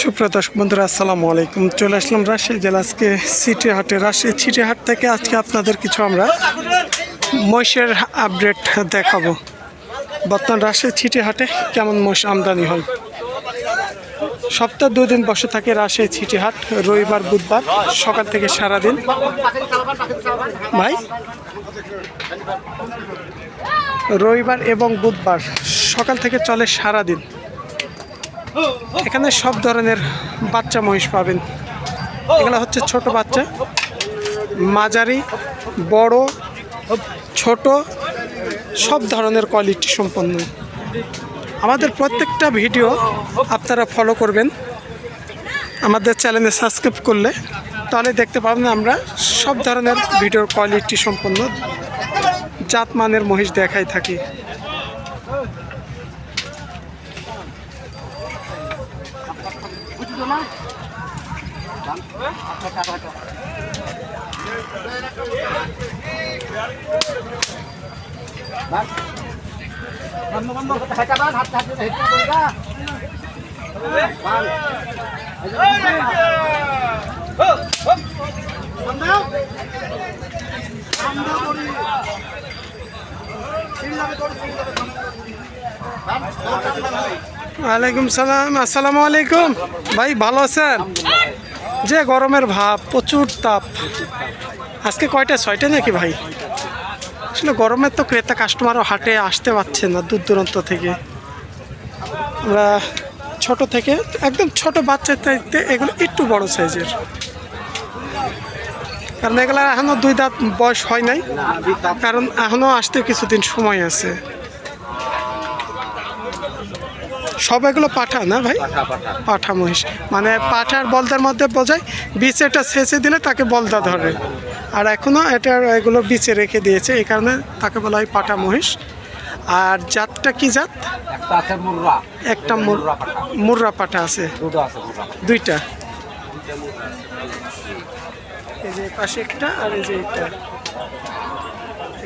সুপ্রিয় দর্শক বন্ধুরা, আসসালামু আলাইকুম। চলে আসলাম রাজশাহী জেলা আজকে সিটি হাটে রাজশাহী সিটি হাট থেকে আজকে আপনাদের কিছু আমরা মহিষের আপডেট দেখাবো। বর্তমান রাজশাহী সিটি হাটে কেমন মহিষ আমদানি হয়? সপ্তাহ দুই দিন বসে থাকে রাজশাহী সিটি হাট রবিবার, বুধবার, সকাল থেকে সারাদিন। ভাই? রবিবার এবং বুধবার সকাল থেকে চলে সারাদিন। এখানে সব ধরনের বাচ্চা মহিষ পাবেন। এগুলো হচ্ছে ছোট বাচ্চা। মাঝারি, বড়, ছোট, সব ধরনের কোয়ালিটি সম্পন্ন। আমাদের প্রত্যেকটা ভিডিও আপনারা ফলো করবেন। আমাদের চ্যানেলে সাবস্ক্রাইব করলে তাহলে দেখতে পাবেন আমরা সব ধরনের ভিডিওর কোয়ালিটি সম্পন্ন জাত মানের মহিষ দেখাই থাকি। না? বন্ধ বন্ধ হেঁচা বান হাত হাত হেঁচা করে দা ঠান্ডা ঠান্ডা করি। সিল লাগে তোর সিল লাগে ঠান্ডা ঠান্ডা ওয়ালাইকুম সালাম, আসসালামু আলাইকুম। ভাই, ভালো আছেন? যে গরমের ভাব, প্রচুর তাপ। আজকে কয়টা, ছয়টা নাকি ভাই? আসলে গরমের তো ক্রেতা কাস্টমারও হাটে আসতে পারছে না দূর দূরান্ত থেকে। আমরা ছোট থেকে, একদম ছোট বাচ্চার চাইতে এগুলো একটু বড় সাইজের। কারণ এগুলো এখনও দুই দাঁত বয়স হয় নাই। কারণ এখনও আসতে কিছুদিন সময় আছে। সব এগুলো পাঠা না ভাই? পাঠা মহিষ। মানে পাঠার বলদার মধ্যে বোঝায় বিচেটা ছেঁচে দিলে তাকে বলদা ধরে। আর এখনও এটা এগুলো বিচে রেখে দিয়েছে এই কারণে তাকে বলা হয় পাঠা মহিষ। আর জাতটা কি জাত? একটা মুর্রা। পাঠা। আছে। দুইটা। এই যে পাশে একটা আর এই যে এটা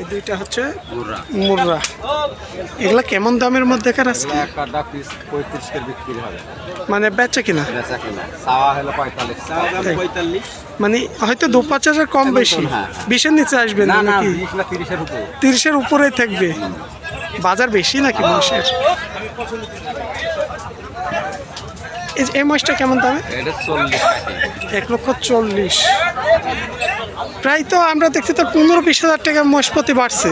এই দুইটা হচ্ছে মুর্রা। মুর্রা। এগুলা কেমন দামের মধ্যেকার আছে একটা পিস পঁয়ত্রিশ করে বিক্রি হবে। মানে বেচা কিনা? মানে হয়তো দু পাঁচ হাজার কম বেশি। হ্যাঁ। বিশের নিচে আসবে না নাকি? তিরিশের উপরে। তিরিশের উপরেই থাকবে। বাজার বেশি নাকি মাসের? এই মাছটা কেমন দামে? এক লক্ষ চল্লিশ। প্রায় তো আমরা দেখছি তো পনেরো বিশ হাজার টাকা মহিষপতি বাড়ছে।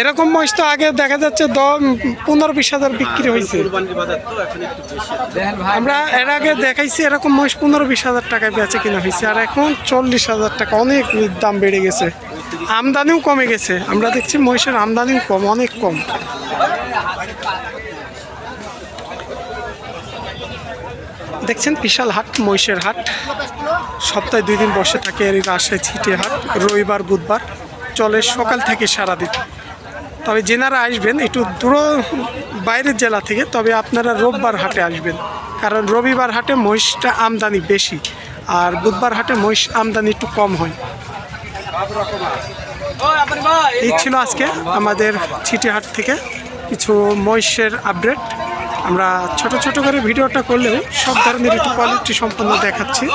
এরকম মহিষ তো আগে দেখা যাচ্ছে দম পনেরো বিশ হাজার বিক্রি হয়েছে। আমরা এর আগে দেখাইছি এরকম মহিষ পনেরো বিশ হাজার টাকায় বেচে কিনা হয়েছে, আর এখন চল্লিশ হাজার টাকা অনেক দাম বেড়ে গেছে। আমদানিও কমে গেছে। আমরা দেখছি মহিষের আমদানিও কম, অনেক কম। দেখছেন, বিশাল হাট, মহিষের হাট। সপ্তাহে দুই দিন বসে থাকে এর রাজশাহী ছিটে হাট, রবিবার, বুধবার। চলে সকাল থেকে সারাদিন। তবে যেনারা আসবেন, একটু দূর বাইরের জেলা থেকে, তবে আপনারা রোববার হাটে আসবেন। কারণ রবিবার হাটে মহিষটা আমদানি বেশি, আর বুধবার হাটে মহিষ আমদানি একটু কম হয়। এই ছিল আজকে আমাদের চিটিহাট থেকে কিছু মহিষের আপডেট। আমরা ছোট ছোট করে ভিডিওটা করলেও সব ধরনের একটু কোয়ালিটি সম্পন্ন দেখাচ্ছি।